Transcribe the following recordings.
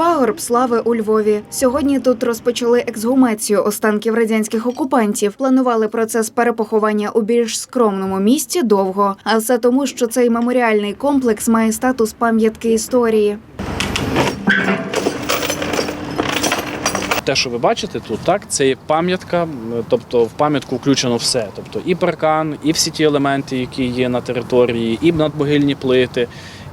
Пагорб слави у Львові. Сьогодні тут розпочали ексгумацію останків радянських окупантів. Планували процес перепоховання у більш скромному місці довго. А все тому, що цей меморіальний комплекс має статус пам'ятки історії. Те, що ви бачите тут, так це є пам'ятка, тобто в пам'ятку включено все. Тобто і паркан, і всі ті елементи, які є на території, і надмогильні плити,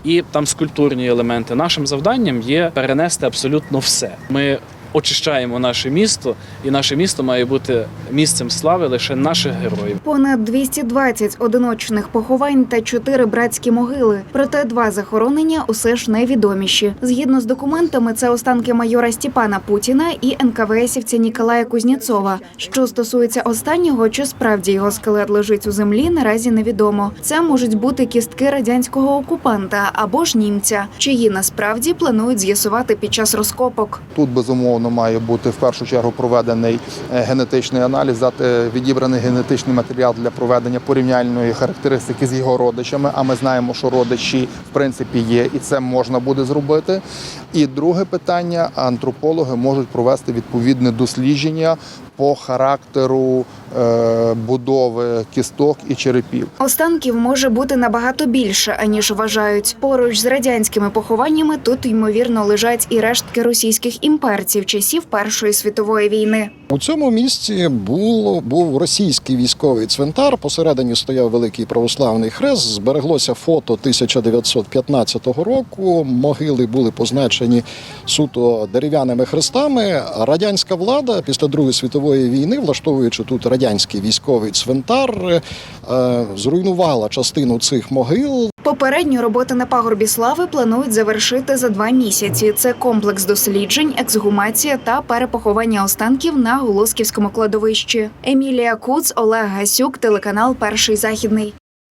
і там скульптурні елементи. Нашим завданням є перенести абсолютно все. Ми очищаємо наше місто, і наше місто має бути місцем слави лише наших героїв. Понад 220 одиночних поховань та чотири братські могили. Проте два захоронення усе ж невідоміші. Згідно з документами, це останки майора Степана Путіна і НКВСівця Ніколая Кузнєцова. Що стосується останнього, чи справді його скелет лежить у землі, наразі невідомо. Це можуть бути кістки радянського окупанта або ж німця, чиї насправді планують з'ясувати під час розкопок. Тут безумовно має бути в першу чергу проведений е, генетичний аналіз, дати відібраний генетичний матеріал для проведення порівняльної характеристики з його родичами. А ми знаємо, що родичі в принципі є, і це можна буде зробити. І друге питання: антропологи можуть провести відповідне дослідження по характеру е, будови кісток і черепів. Останків може бути набагато більше, аніж вважають. Поруч з радянськими похованнями тут ймовірно лежать і рештки російських імперців часів Першої світової війни. У цьому місці було був російський військовий цвинтар. Посередині стояв великий православний хрест. Збереглося фото 1915 року. Могили були позначені суто дерев'яними хрестами. Радянська влада після Другої світової війни, влаштовуючи тут радянський військовий цвинтар, е, зруйнувала частину цих могил. Попередню роботи на пагорбі слави планують завершити за два місяці. Це комплекс досліджень, ексгумація та перепоховання останків на Голосківському кладовищі. Емілія Куц, Олег Гасюк, телеканал Перший західний.